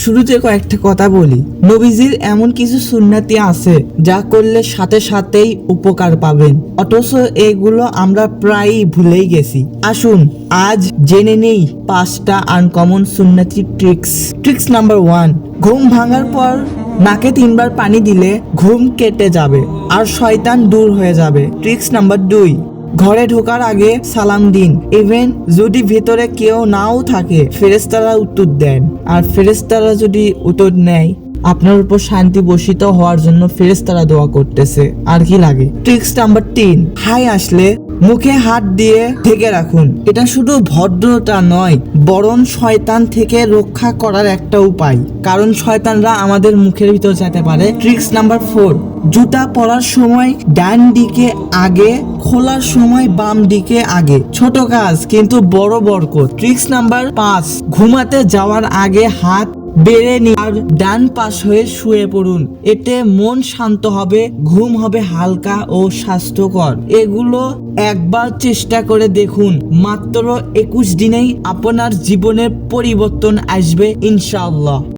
শুরুতে কয়েকটা কথা বলি। নবীজির এমন কিছু সুন্নাতি আছে যা করলে সাথে সাথেই উপকার পাবেন। অথচ এগুলো আমরা প্রায়ই ভুলেই গেছি। আসুন, আজ জেনে নেই পাঁচটা আনকমন সুন্নাতি ট্রিক্স ট্রিক্স নাম্বার ওয়ান ঘুম ভাঙার পর নাকে তিনবার পানি দিলে ঘুম কেটে যাবে আর শয়তান দূর হয়ে যাবে। ট্রিক্স নাম্বার দুই ঘরে ঢোকার আগে সালাম দিন। ইভেন যদি ভেতরে কেউ নাও থাকে ফেরেস্তারা উত্তর দেন। আর ফেরেস্তারা যদি উত্তর নেয়, আপনার উপর শান্তি বসিত হওয়ার জন্য ফেরেস্তারা দোয়া করতেছে। আর কি লাগে? ট্রিক্স নাম্বার তিন। হাই আসলে মুখে হাত দিয়ে ঢেকে রাখুন। এটা শুধু ভদ্রতা নয়, বরং শয়তান থেকে রক্ষা করার একটা উপায়। কারণ শয়তানরা আমাদের মুখের ভিতর যেতে পারে। ট্রিক্স নাম্বার ফোর জুতা পরার সময় ডান দিকে আগে, খোলার সময় বাম দিকে আগে। ছোট কাজ, কিন্তু বড় বরকত। ট্রিক্স নাম্বার পাঁচ, ঘুমাতে যাওয়ার আগে হাত বেড়ে নিন আর ডান পাশ হয়ে শুয়ে পড়ুন। এতে মন শান্ত হবে, ঘুম হবে হালকা ও স্বাস্থ্যকর। এগুলো একবার চেষ্টা করে দেখুন। মাত্র একুশ দিনেই আপনার জীবনের পরিবর্তন আসবে, ইনশাআল্লাহ।